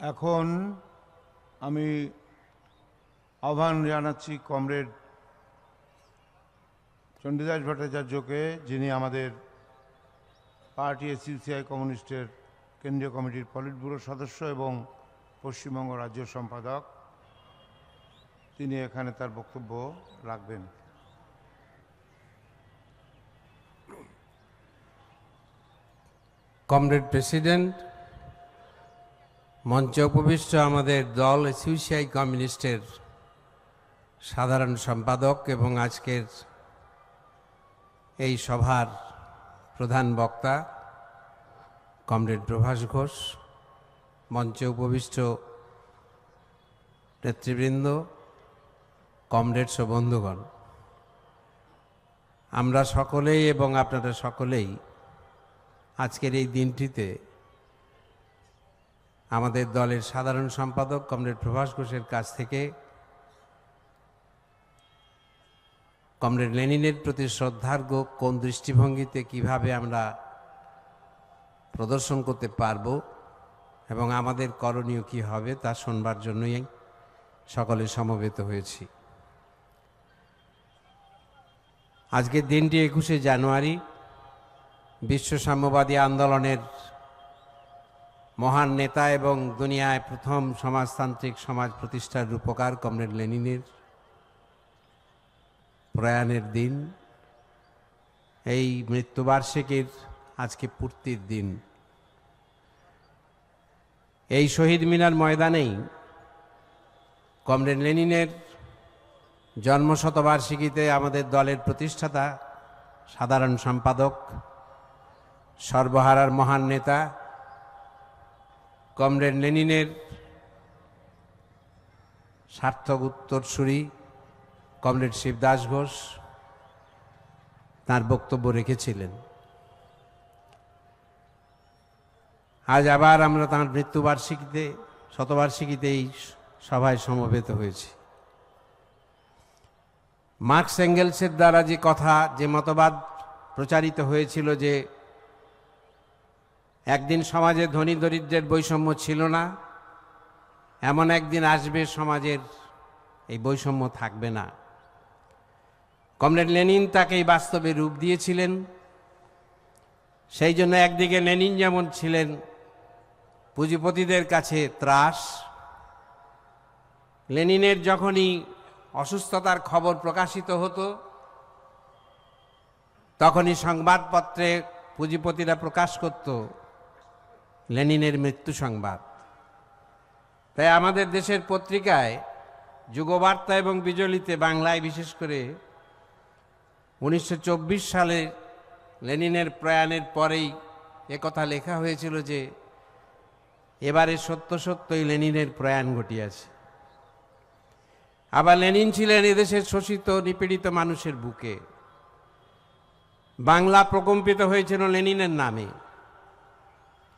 এখন আমি আহ্বান জানাচ্ছি কমরেড চণ্ডীদাস ভট্টাচার্যকে, যিনি আমাদের পার্টি এসইউসিআই কমিউনিস্টের কেন্দ্রীয় কমিটির পলিট ব্যুরো সদস্য এবং পশ্চিমবঙ্গ রাজ্য সম্পাদক, তিনি এখানে তার বক্তব্য রাখবেন। কমরেড প্রেসিডেন্ট মঞ্চে উপবিষ্ট আমাদের দল এসইউসিআই কমিউনিস্টের সাধারণ সম্পাদক এবং আজকের এই সভার প্রধান বক্তা কমরেড প্রভাস ঘোষ, মঞ্চে উপবিষ্ট নেতৃবৃন্দ কমরেডস ও বন্ধুগণ। আমরা সকলেই এবং আপনারা সকলেই আজকের এই দিনটিতে আমাদের দলের সাধারণ সম্পাদক কমরেড প্রভাস ঘোষের কাছ থেকে কমরেড লেনিনের প্রতি শ্রদ্ধার্ঘ কোন দৃষ্টিভঙ্গিতে কীভাবে আমরা প্রদর্শন করতে পারব এবং আমাদের করণীয় কি হবে তা শোনবার জন্যই সকলে সমবেত হয়েছি। আজকের দিনটি একুশে জানুয়ারি, বিশ্ব সাম্যবাদী আন্দোলনের মহান নেতা এবং দুনিয়ায় প্রথম সমাজতান্ত্রিক সমাজ প্রতিষ্ঠার রূপকার কমরেড লেনিনের প্রয়াণের দিন। এই মৃত্যুবার্ষিকীর আজকে পূর্তির দিন। এই শহীদ মিনার ময়দানেই কমরেড লেনিনের জন্মশতবার্ষিকীতে আমাদের দলের প্রতিষ্ঠাতা, সাধারণ সম্পাদক, সর্বহারার মহান নেতা কমরেড লেনিনের সার্থক উত্তরসূরি কমরেড শিবদাস ঘোষ তার বক্তব্য রেখেছিলেন। আজ আবার আমরা তাঁর মৃত্যুবার্ষিকীতে, শতবার্ষিকীতে এই সভায় সমবেত হয়েছি। মার্কস এঙ্গেলসের দ্বারা যে কথা, যে মতবাদ প্রচারিত হয়েছিল যে একদিন সমাজে ধনী দরিদ্রের বৈষম্য ছিল না, এমন একদিন আসবে সমাজের এই বৈষম্য থাকবে না। কমরেড লেনিন তাকে এই বাস্তবে রূপ দিয়েছিলেন। সেই জন্য একদিকে লেনিন যেমন ছিলেন, পুঁজিপতিদের কাছে ত্রাস। লেনিনের যখনই অসুস্থতার খবর প্রকাশিত হতো, তখনই সংবাদপত্রে পুঁজিপতিরা প্রকাশ করত লেনিনের মৃত্যু সংবাদ। তাই আমাদের দেশের পত্রিকায় যুগবার্তা এবং বিজলিতে বাংলায় বিশেষ করে উনিশশো সালে লেনিনের প্রয়াণের পরেই একথা লেখা হয়েছিল যে, এবারে সত্য সত্যই লেনিনের প্রয়াণ ঘটিয়াছে। আবার লেনিন ছিলেন এদেশের শোষিত, নিপীড়িত মানুষের বুকে। বাংলা প্রকম্পিত হয়েছিল লেনিনের নামে।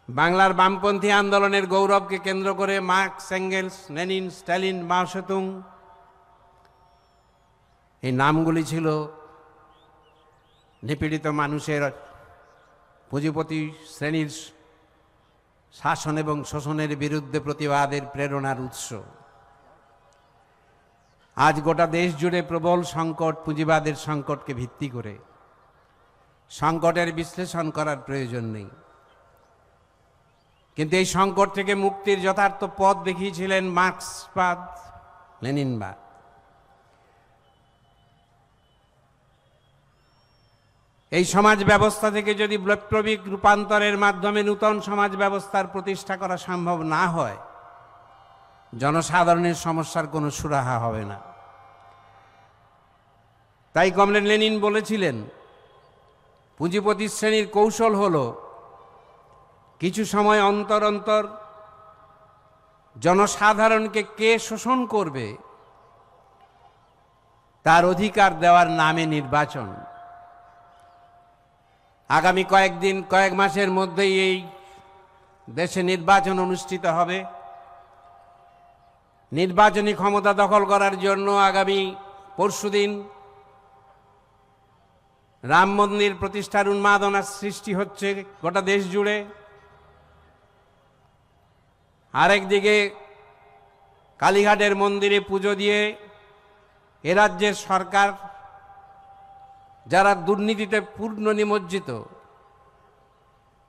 বাংলার বামপন্থী আন্দোলনের গৌরবকে কেন্দ্র করে Marx Engels Lenin, Stalin Mao Tse tung এই নামগুলি ছিল নিপীড়িত মানুষের পুঁজিপতি শ্রেণির শাসন এবং শোষণের বিরুদ্ধে প্রতিবাদের প্রেরণার উৎস। আজ গোটা দেশ জুড়ে প্রবল সংকট পুঁজিবাদের সংকটকে ভিত্তি করে। সংকটের বিশ্লেষণ করার প্রয়োজন নেই। কিন্তু এই সংকট থেকে মুক্তির যথার্থ পথ দেখিয়েছিলেন মার্ক্সবাদ লেনিনবাদ এই সমাজ ব্যবস্থা থেকে যদি বৈপ্লবিক রূপান্তরের মাধ্যমে নূতন সমাজ ব্যবস্থার প্রতিষ্ঠা করা সম্ভব না হয়, জনসাধারণের সমস্যার কোনো সুরাহা হবে না। তাই কমরেড লেনিন বলেছিলেন, পুঁজিপতি শ্রেণির কৌশল হল কিছু সময় অন্তর অন্তর জনসাধারণকে কে শোষণ করবে, তার অধিকার দেওয়ার নামে নির্বাচন। আগামী কয়েকদিন, কয়েক মাসের মধ্যেই এই দেশে নির্বাচন অনুষ্ঠিত হবে। নির্বাচনী ক্ষমতা দখল করার জন্য আগামী পরশুদিন রাম মন্দির প্রতিষ্ঠার উন্মাদনার সৃষ্টি হচ্ছে গোটা দেশ জুড়ে। আরেকদিকে কালীঘাটের মন্দিরে পুজো দিয়ে এ রাজ্যের সরকার যারা দুর্নীতিতে পূর্ণ নিমজ্জিত,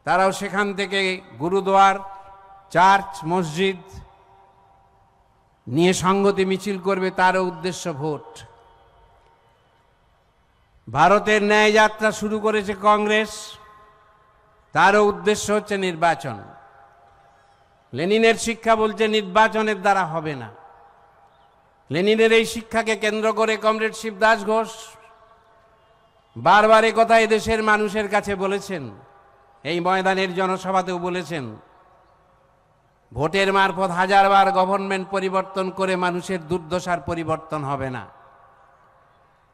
তারাও সেখান থেকে গুরুদুয়ার, চার্চ, মসজিদ নিয়ে সংগতি মিছিল করবে তারও উদ্দেশ্য ভোট। ভারতের ন্যায় যাত্রা শুরু করেছে কংগ্রেস, তারও উদ্দেশ্য হচ্ছে নির্বাচন। লেনিনের শিক্ষা বলছে নির্বাচনের দ্বারা হবে না। লেনিনের এই শিক্ষাকে কেন্দ্র করে কমরেড শিবদাস ঘোষ বারবার কথা দেশের মানুষের কাছে বলেছেন। এই ময়দানের জনসভাতেও বলেছেন, ভোটের মারফত হাজারবার গভর্নমেন্ট পরিবর্তন করে মানুষের দুর্দশার পরিবর্তন হবে না।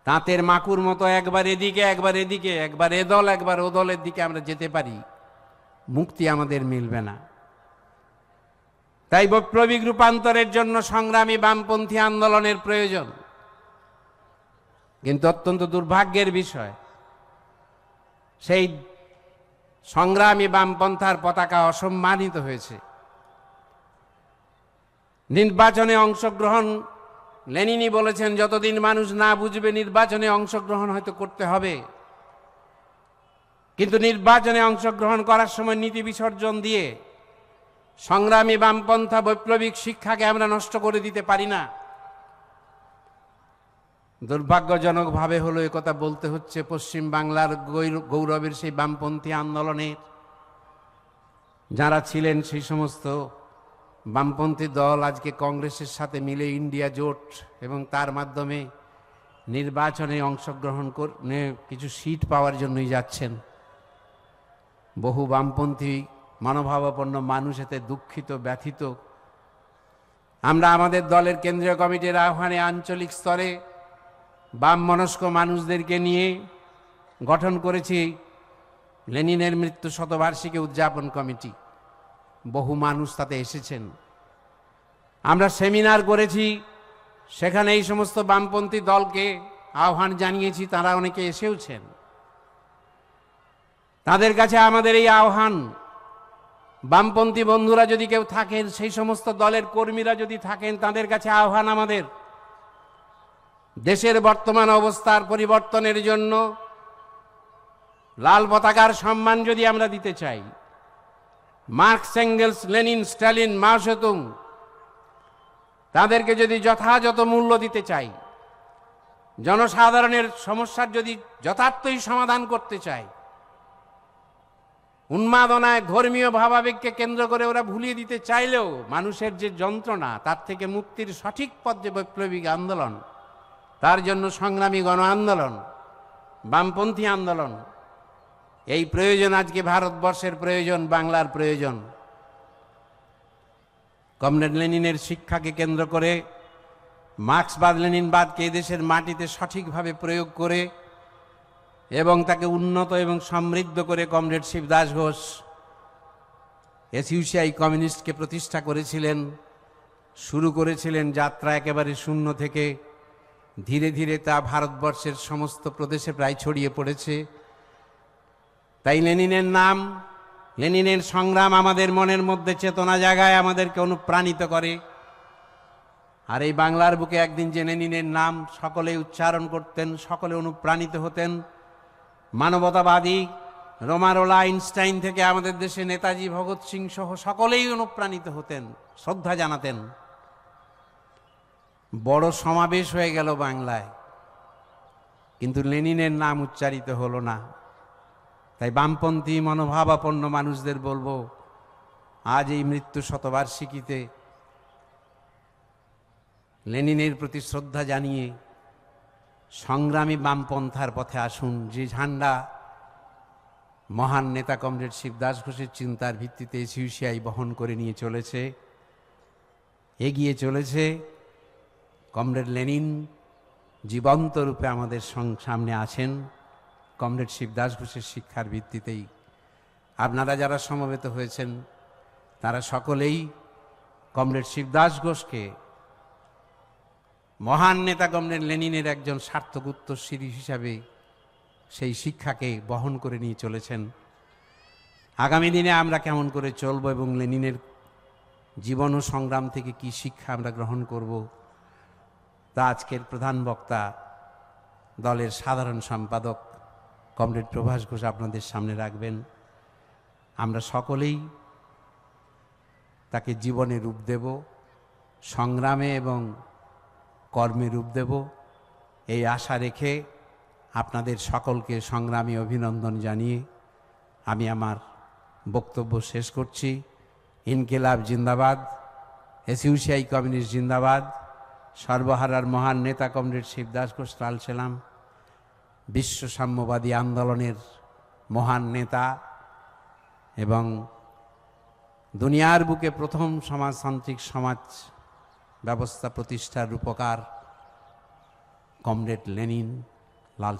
তাঁতের মাকুর মতো একবার এদিকে একবার এদিকে, একবার এ দল, একবার ও দলের দিকে আমরা যেতে পারি, মুক্তি আমাদের মিলবে না। তাই বৈপ্লবিক রূপান্তরের জন্য সংগ্রামী বামপন্থী আন্দোলনের প্রয়োজন। কিন্তু অত্যন্ত দুর্ভাগ্যের বিষয়, সেই সংগ্রামী বামপন্থার পতাকা অসম্মানিত হয়েছে। নির্বাচনে অংশগ্রহণ লেনিনি বলেছেন, যতদিন মানুষ না বুঝবে, নির্বাচনে অংশগ্রহণ হয়তো করতে হবে। কিন্তু নির্বাচনে অংশগ্রহণ করার সময় নীতি বিসর্জন দিয়ে সংগ্রামী বামপন্থা বৈপ্লবিক শিক্ষাকে আমরা নষ্ট করে দিতে পারি না। দুর্ভাগ্যজনকভাবে হলো কথা বলতে হচ্ছে পশ্চিম বাংলার গৌরবের সেই বামপন্থী আন্দোলনের। যারা ছিলেন সেই সমস্ত বামপন্থী দল আজকে কংগ্রেসের সাথে মিলে ইন্ডিয়া জোট এবং তার মাধ্যমে নির্বাচনে অংশগ্রহণ করে কিছু সিট পাওয়ার জন্যই যাচ্ছেন। বহু বামপন্থী মনোভাবাপন্ন মানুষ এতে দুঃখিত, ব্যথিত। আমরা আমাদের দলের কেন্দ্রীয় কমিটির আহ্বানে আঞ্চলিক স্তরে বাম মনস্ক মানুষদেরকে নিয়ে গঠন করেছি লেনিনের মৃত্যু শতবার্ষিকী উদযাপন কমিটি। বহু মানুষ তাতে এসেছেন। আমরা সেমিনার করেছি, সেখানে এই সমস্ত বামপন্থী দলকে আহ্বান জানিয়েছি, তারা অনেকে এসেওছেন। তাদের কাছে আমাদের এই আহ্বান বামপন্থী বন্ধুরা যদি কেউ থাকেন, সেই সমস্ত দলের কর্মীরা যদি থাকেন, তাদের কাছে আহ্বান আমাদের। দেশের বর্তমান অবস্থার পরিবর্তনের জন্য লাল পতাকার সম্মান যদি আমরা দিতে চাই, মার্কস, এঙ্গেলস, লেনিন, স্ট্যালিন মাও তাদেরকে যদি যথাযথ মূল্য দিতে চাই, জনসাধারণের সমস্যার যদি যথার্থই সমাধান করতে চাই উন্মাদনায় ধর্মীয় ভাবাবেগকে কেন্দ্র করে ওরা ভুলিয়ে দিতে চাইলেও মানুষের যে যন্ত্রণা, তার থেকে মুক্তির সঠিক পথ যে বৈপ্লবিক আন্দোলন, তার জন্য সংগ্রামী গণ আন্দোলন, বামপন্থী আন্দোলন, এই প্রয়োজন আজকে ভারতবর্ষের প্রয়োজন, বাংলার প্রয়োজন। কমরেড লেনিনের শিক্ষাকে কেন্দ্র করে মার্ক্সবাদ লেনিনবাদকে এদেশের মাটিতে সঠিকভাবে প্রয়োগ করে এবং তাকে উন্নত এবং সমৃদ্ধ করে কমরেড শিবদাস ঘোষ এসইউসিআই কমিউনিস্টকে প্রতিষ্ঠা করেছিলেন, শুরু করেছিলেন যাত্রা একেবারে শূন্য থেকে। ধীরে ধীরে তা ভারতবর্ষের সমস্ত প্রদেশে প্রায় ছড়িয়ে পড়েছে। তাই লেনিনের নাম, লেনিনের সংগ্রাম আমাদের মনের মধ্যে চেতনা জাগায় আমাদেরকে অনুপ্রাণিত করে। আর এই বাংলার বুকে একদিন যে লেনিনের নাম সকলে উচ্চারণ করতেন, সকলে অনুপ্রাণিত হতেন মানবতাবাদী রোমারোলা আইনস্টাইন থেকে আমাদের দেশে নেতাজি ভগৎ সিং সহ সকলেই অনুপ্রাণিত হতেন, শ্রদ্ধা জানাতেন। বড় সমাবেশ হয়ে গেল বাংলায়। কিন্তু লেনিনের নাম উচ্চারিত হলো না। তাই বামপন্থী মনোভাবাপন্ন মানুষদের বলব, আজ এই মৃত্যু শতবার্ষিকীতে লেনিনের প্রতি শ্রদ্ধা জানিয়ে সংগ্রামী বামপন্থার পথে আসুন। যে ঝান্ডা মহান নেতা কমরেড শিবদাস ঘোষের চিন্তার ভিত্তিতে সিউসিআই বহন করে নিয়ে চলেছে, এগিয়ে চলেছে। কমরেড লেনিন জীবন্ত রূপে আমাদের সামনে আছেন। কমরেড শিবদাস ঘোষের শিক্ষার ভিত্তিতেই। আপনারা যারা সমবেত হয়েছেন, তারা সকলেই কমরেড শিবদাস ঘোষকে মহান নেতা কমরেড লেনিনের একজন সার্থক উত্তরসূরি হিসাবে সেই শিক্ষাকে বহন করে নিয়ে চলেছেন। আগামী দিনে আমরা কেমন করে চলবো এবং লেনিনের জীবন ও সংগ্রাম থেকে কি শিক্ষা আমরা গ্রহণ করব, তা আজকের প্রধান বক্তা দলের সাধারণ সম্পাদক কমরেড প্রভাস ঘোষ আপনাদের সামনে রাখবেন। আমরা সকলেই তাকে জীবনে রূপ দেব, সংগ্রামে এবং কর্মে রূপ দেব। এই আশা রেখে আপনাদের সকলকে সংগ্রামী অভিনন্দন জানিয়ে আমি আমার বক্তব্য শেষ করছি। ইনকিলাব জিন্দাবাদ, এসইউসিআই কমিউনিস্ট জিন্দাবাদ, সর্বহারার মহান নেতা কমরেড শিবদাস ঘোষ ছিলাম বিশ্ব সাম্যবাদী আন্দোলনের মহান নেতা এবং দুনিয়ার বুকে প্রথম সমাজতান্ত্রিক সমাজ ব্যবস্থা প্রতিষ্ঠার রূপকার কমরেড লেনিন লাল